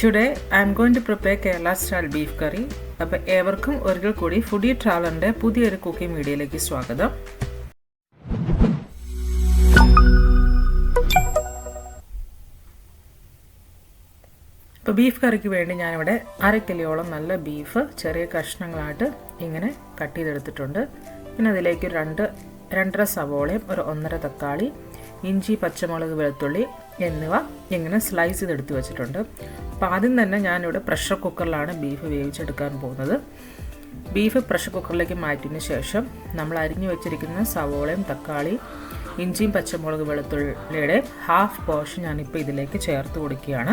Today I am going to prepare Kerala style beef curry അപ്പോൾ ഏവർക്കും ഒരിക്കൽ കൂടി ഫുഡി ട്രാവലറിന്റെ പുതിയൊരു കുക്കിംഗ് വീഡിയോയിലേക്ക് സ്വാഗതം. ഇപ്പോൾ ബീഫ് കറിക്ക് വേണ്ടി ഞാനിവിടെ അര കിലോളം നല്ല ബീഫ് ചെറിയ കഷ്ണങ്ങളായിട്ട് ഇങ്ങനെ കട്ട് ചെയ്തെടുത്തിട്ടുണ്ട്. പിന്നെ അതിലേക്ക് രണ്ട് രണ്ടര സവോളയും ഒരു ഒന്നര തക്കാളി ഇഞ്ചി പച്ചമുളക് വെളുത്തുള്ളി എന്നിവ ഇങ്ങനെ സ്ലൈസ് ചെയ്തെടുത്ത് വെച്ചിട്ടുണ്ട്. അപ്പം ആദ്യം തന്നെ ഞാനിവിടെ പ്രഷർ കുക്കറിലാണ് ബീഫ് വേവിച്ചെടുക്കാൻ പോകുന്നത്. ബീഫ് പ്രഷർ കുക്കറിലേക്ക് മാറ്റിയതിന് ശേഷം നമ്മൾ അരിഞ്ഞു വെച്ചിരിക്കുന്ന സവോളയും തക്കാളി ഇഞ്ചിയും പച്ചമുളക് വെളുത്തുള്ളിയുടെ ഹാഫ് പോർഷൻ ഞാനിപ്പോൾ ഇതിലേക്ക് ചേർത്ത് കൊടുക്കുകയാണ്.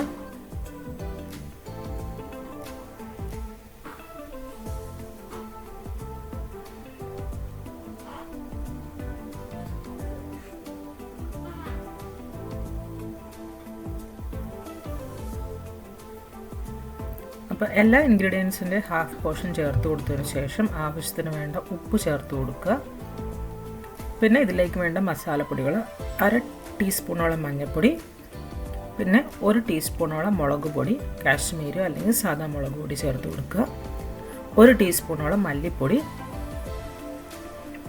അപ്പോൾ എല്ലാ ഇൻഗ്രീഡിയൻസിന്റെ ഹാഫ് പോർഷൻ ചേർത്ത് കൊടുത്തതിന് ശേഷം ആവശ്യത്തിന് വേണ്ട ഉപ്പ് ചേർത്ത് കൊടുക്കുക. പിന്നെ ഇതിലേക്ക് വേണ്ട മസാലപ്പൊടികൾ അര ടീസ്പൂണോളം മഞ്ഞൾപ്പൊടി പിന്നെ ഒരു ടീസ്പൂണോളം മുളക് പൊടി കാശ്മീരി അല്ലെങ്കിൽ സാധാ മുളക് പൊടി ചേർത്ത് കൊടുക്കുക. ഒരു ടീസ്പൂണോളം മല്ലിപ്പൊടി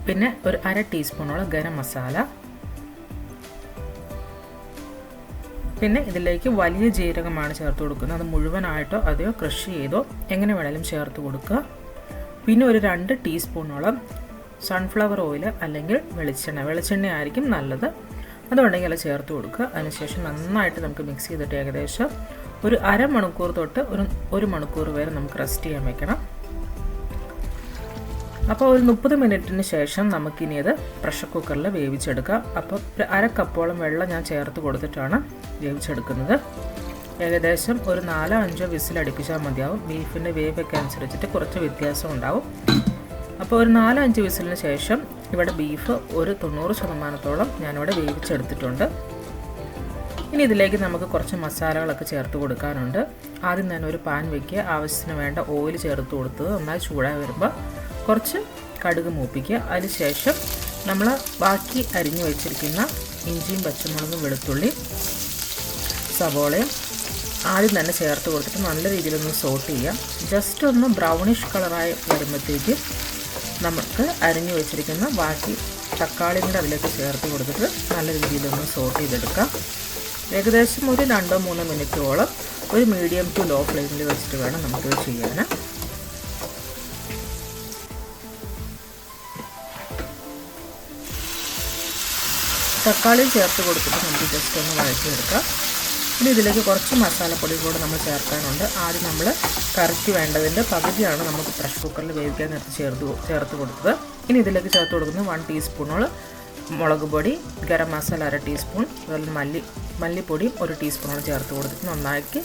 പിന്നെ ഒരു അര ടീസ്പൂണോളം ഗരം മസാല പിന്നെ ഇതിലേക്ക് വലിയ ജീരകമാണ് ചേർത്ത് കൊടുക്കുന്നത്. അത് മുഴുവനായിട്ടോ അതെയോ ക്രഷ് ചെയ്തോ എങ്ങനെ വേണേലും ചേർത്ത് കൊടുക്കുക. പിന്നെ ഒരു രണ്ട് ടീസ്പൂണോളം സൺഫ്ലവർ ഓയിൽ അല്ലെങ്കിൽ വെളിച്ചെണ്ണ. വെളിച്ചെണ്ണ ആയിരിക്കും നല്ലത്. അതുണ്ടെങ്കിൽ അത് ചേർത്ത് കൊടുക്കുക. അതിനുശേഷം നന്നായിട്ട് നമുക്ക് മിക്സ് ചെയ്തിട്ട് ഏകദേശം ഒരു അരമണിക്കൂർ തൊട്ട് ഒരു ഒരു മണിക്കൂർ വരെ നമുക്ക് റെസ്റ്റ് ചെയ്യാൻ വെക്കണം. അപ്പോൾ ഒരു മുപ്പത് മിനിറ്റിന് ശേഷം നമുക്കിനി അത് പ്രഷർ കുക്കറിൽ വേവിച്ചെടുക്കാം. അപ്പോൾ അര കപ്പോളം വെള്ളം ഞാൻ ചേർത്ത് കൊടുത്തിട്ടാണ് വേവിച്ചെടുക്കുന്നത്. ഏകദേശം ഒരു നാലോ അഞ്ചോ വിസിൽ അടുപ്പിച്ചാൽ മതിയാവും. ബീഫിന്റെ വേവൊക്കെ അനുസരിച്ചിട്ട് കുറച്ച് വ്യത്യാസം ഉണ്ടാവും. അപ്പോൾ ഒരു നാലോ അഞ്ച് വിസിലിന് ശേഷം ഇവിടെ ബീഫ് ഒരു തൊണ്ണൂറ് ശതമാനത്തോളം ഞാനിവിടെ വേവിച്ചെടുത്തിട്ടുണ്ട്. ഇനി ഇതിലേക്ക് നമുക്ക് കുറച്ച് മസാലകളൊക്കെ ചേർത്ത് കൊടുക്കാനുണ്ട്. ആദ്യം തന്നെ ഒരു പാൻ വയ്ക്കുക ആവശ്യത്തിന് വേണ്ട ഓയിൽ ചേർത്ത് കൊടുത്തത് നന്നായി ചൂടായി വരുമ്പോൾ കുറച്ച് കടുക് മൂപ്പിക്കുക. അതിനുശേഷം നമ്മൾ ബാക്കി അരിഞ്ഞു വെച്ചിരിക്കുന്ന ഇഞ്ചിയും പച്ചമുളകും വെളുത്തുള്ളി സവോളയും ആദ്യം തന്നെ ചേർത്ത് കൊടുത്തിട്ട് നല്ല രീതിയിലൊന്ന് സോട്ട് ചെയ്യാം ജസ്റ്റ് ഒന്ന് ബ്രൗണിഷ് കളറായി വരുമ്പോഴത്തേക്ക് നമുക്ക് അരിഞ്ഞു വെച്ചിരിക്കുന്ന ബാക്കി തക്കാളിയും കൂടെ അതിലേക്ക് ചേർത്ത് കൊടുത്തിട്ട് നല്ല രീതിയിലൊന്ന് സോട്ട് ചെയ്തെടുക്കാം ഏകദേശം ഒരു രണ്ടോ മൂന്നോ മിനിറ്റോളം ഒരു മീഡിയം ടു ലോ ഫ്ലെയിമിൽ വെച്ചിട്ട് വേണം നമുക്കിത് ചെയ്യാൻ തക്കാളി ചേർത്ത് കൊടുത്തിട്ട് നമുക്ക് ജസ്റ്റ് ഒന്ന് വഴറ്റിയെടുക്കാം. ഇനി ഇതിലേക്ക് കുറച്ച് മസാലപ്പൊടി കൂടെ നമ്മൾ ചേർക്കാനുണ്ട്. ആദ്യം നമ്മൾ കറിക്ക് വേണ്ടതിന്റെ പകുതിയാണ് നമുക്ക് പ്രഷർ കുക്കറിൽ വേവിക്കാൻ നേരത്തെ ചേർത്ത് ചേർത്ത് കൊടുത്തത്. ഇനി ഇതിലേക്ക് ചേർത്ത് കൊടുക്കുന്നത് വൺ ടീസ്പൂണോളം മുളക് പൊടി ഗരം മസാല അര ടീസ്പൂൺ അതുപോലെ മല്ലി മല്ലിപ്പൊടിയും ഒരു ടീസ്പൂണോളം ചേർത്ത് കൊടുത്തിട്ട് നന്നാക്കി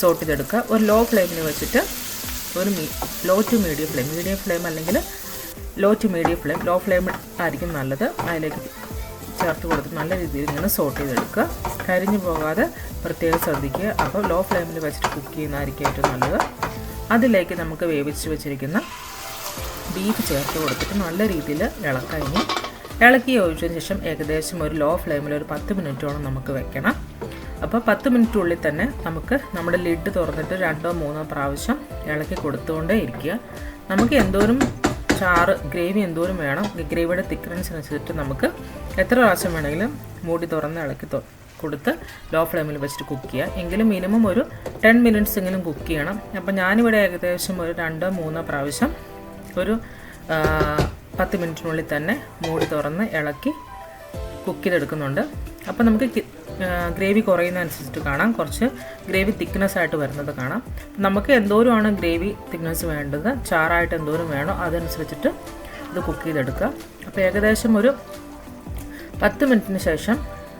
സോട്ട് ചെയ്തെടുക്കുക. ഒരു ലോ ഫ്ലെയിമിൽ വെച്ചിട്ട് ഒരു me low to medium flame medium flame അല്ലെങ്കിൽ low to medium flame low flame ആയിരിക്കും നല്ലത്. അതിലേക്ക് ചേർത്ത് കൊടുത്ത് നല്ല രീതിയിൽ ഇങ്ങനെ സോട്ട് ചെയ്തെടുക്കുക. കരിഞ്ഞു പോകാതെ പ്രത്യേകം ശ്രദ്ധിക്കുക. അപ്പോൾ ലോ ഫ്ലെയിമിൽ വെച്ചിട്ട് കുക്ക് ചെയ്യുന്നതായിരിക്കും ഏറ്റവും നല്ലത്. അതിലേക്ക് നമുക്ക് വേവിച്ച് വെച്ചിരിക്കുന്ന ബീഫ് ചേർത്ത് കൊടുത്തിട്ട് നല്ല രീതിയിൽ ഇളക്കാം ഇനി. ഇളക്കി ഒഴിച്ചതിന് ശേഷം ഏകദേശം ഒരു ലോ ഫ്ലെയിമിൽ ഒരു പത്ത് മിനിറ്റോളം നമുക്ക് വെക്കണം. അപ്പോൾ പത്ത് മിനിറ്റുള്ളിൽ തന്നെ നമുക്ക് നമ്മുടെ ലിഡ് തുറന്നിട്ട് രണ്ടോ മൂന്നോ പ്രാവശ്യം ഇളക്കി കൊടുത്തുകൊണ്ടേ ഇരിക്കുക. നമുക്ക് എന്തോരം ചാറ് ഗ്രേവി എന്തോരം വേണം ഗ്രേവിയുടെ തിക്നെസ്സിനനുസരിച്ചിട്ട് നമുക്ക് എത്ര പ്രാവശ്യം വേണമെങ്കിലും മൂടി തുറന്ന് ഇളക്കി കൊടുത്ത് ലോ ഫ്ലെയിമിൽ വെച്ചിട്ട് കുക്ക് ചെയ്യുക എങ്കിലും മിനിമം ഒരു ടെൻ മിനിറ്റ്സ് എങ്കിലും കുക്ക് ചെയ്യണം. അപ്പോൾ ഞാനിവിടെ ഏകദേശം ഒരു രണ്ടോ മൂന്നോ പ്രാവശ്യം ഒരു പത്ത് മിനിറ്റിനുള്ളിൽ തന്നെ മൂടി തുറന്ന് ഇളക്കി കുക്ക് ചെയ്തെടുക്കുന്നുണ്ട്. അപ്പോൾ നമുക്ക് ഗ്രേവി കുറയുന്നതനുസരിച്ചിട്ട് കാണാം. കുറച്ച് ഗ്രേവി തിക്നെസ് ആയിട്ട് വരുന്നത് കാണാം. നമുക്ക് എന്തോരമാണ് ഗ്രേവി തിക്നെസ് വേണ്ടത്? ചാറായിട്ട് എന്തോരം വേണോ അതനുസരിച്ചിട്ട് ഇത് കുക്ക് ചെയ്തെടുക്കുക. അപ്പോൾ ഏകദേശം ഒരു പത്ത് മിനിറ്റിന് ശേഷം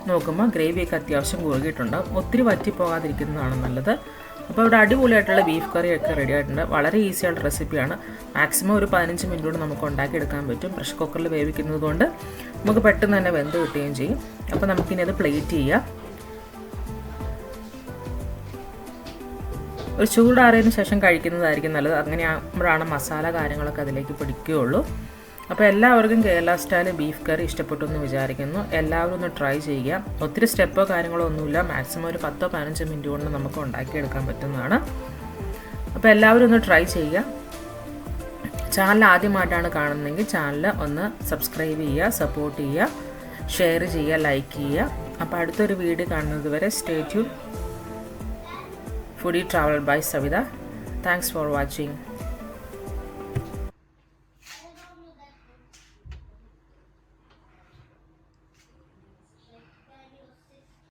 നോക്കുമ്പോൾ ഗ്രേവിയൊക്കെ അത്യാവശ്യം കുറുകിയിട്ടുണ്ട്. ഒത്തിരി വറ്റി പോകാതിരിക്കുന്നതാണ് നല്ലത്. അപ്പോൾ ഇവിടെ അടിപൊളിയായിട്ടുള്ള ബീഫ് കറിയൊക്കെ റെഡി ആയിട്ടുണ്ട്. വളരെ ഈസി ആയിട്ടുള്ള റെസിപ്പിയാണ് മാക്സിമം ഒരു പതിനഞ്ച് മിനിറ്റ് കൊണ്ട് നമുക്ക് ഉണ്ടാക്കിയെടുക്കാൻ പറ്റും. പ്രഷർ കുക്കറിൽ വേവിക്കുന്നത് കൊണ്ട് നമുക്ക് പെട്ടെന്ന് തന്നെ വെന്ത് കിട്ടുകയും ചെയ്യും. അപ്പോൾ നമുക്കിനി അത് പ്ലേറ്റ് ചെയ്യാം. ഒരു ചൂടാറിയതിന് ശേഷം കഴിക്കുന്നതായിരിക്കും നല്ലത്. അങ്ങനെ ആകുമ്പോഴാണ് മസാല കാര്യങ്ങളൊക്കെ അതിലേക്ക് പിടിക്കുകയുള്ളൂ. അപ്പോൾ എല്ലാവർക്കും കേരള സ്റ്റൈൽ ബീഫ് കറി ഇഷ്ടപ്പെട്ടു എന്ന് വിചാരിക്കുന്നു. എല്ലാവരും ഒന്ന് ട്രൈ ചെയ്യുക. ഒത്തിരി സ്റ്റെപ്പോ കാര്യങ്ങളോ ഒന്നുമില്ല. മാക്സിമം ഒരു പത്തോ പതിനഞ്ചോ മിനിറ്റ് കൊണ്ട് നമുക്ക് ഉണ്ടാക്കിയെടുക്കാൻ പറ്റുന്നതാണ്. അപ്പോൾ എല്ലാവരും ഒന്ന് ട്രൈ ചെയ്യുക. ചാനൽ ആദ്യമായിട്ടാണ് കാണുന്നതെങ്കിൽ ചാനൽ ഒന്ന് സബ്സ്ക്രൈബ് ചെയ്യുക സപ്പോർട്ട് ചെയ്യുക ഷെയർ ചെയ്യുക ലൈക്ക് ചെയ്യുക. അപ്പോൾ അടുത്തൊരു വീഡിയോ കാണുന്നത് വരെ stay tune foodie travel by Savitha thanks for watching